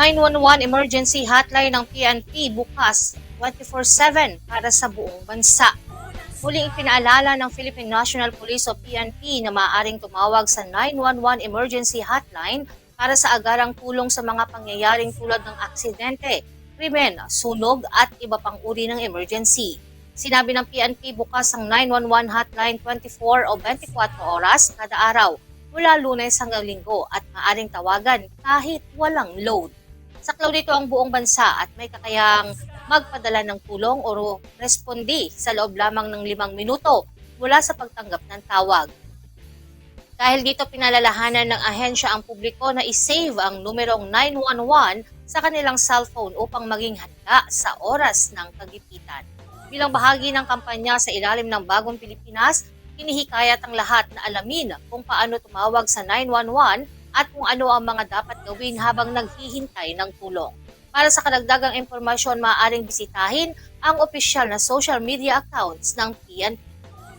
911 emergency hotline ng PNP bukas 24-7 para sa buong bansa. Muling ipinaalala ng Philippine National Police o PNP na maaaring tumawag sa 911 emergency hotline para sa agarang tulong sa mga pangyayaring tulad ng aksidente, krimen, sunog at iba pang uri ng emergency. Sinabi ng PNP bukas ang 911 hotline 24 o 24 oras kada araw mula lunes hanggang linggo at maaring tawagan kahit walang load. Saklaw dito ang buong bansa at may kakayang magpadala ng tulong o respondi sa loob lamang ng limang minuto mula sa pagtanggap ng tawag. Dahil dito pinalalahanan ng ahensya ang publiko na isave ang numerong 911 sa kanilang cellphone upang maging handa sa oras ng kagipitan. Bilang bahagi ng kampanya sa ilalim ng Bagong Pilipinas, hinihikayat ang lahat na alamin kung paano tumawag sa 911 at kung ano ang mga dapat gawin habang naghihintay ng tulong. Para sa karagdagang impormasyon, maaaring bisitahin ang opisyal na social media accounts ng PNP.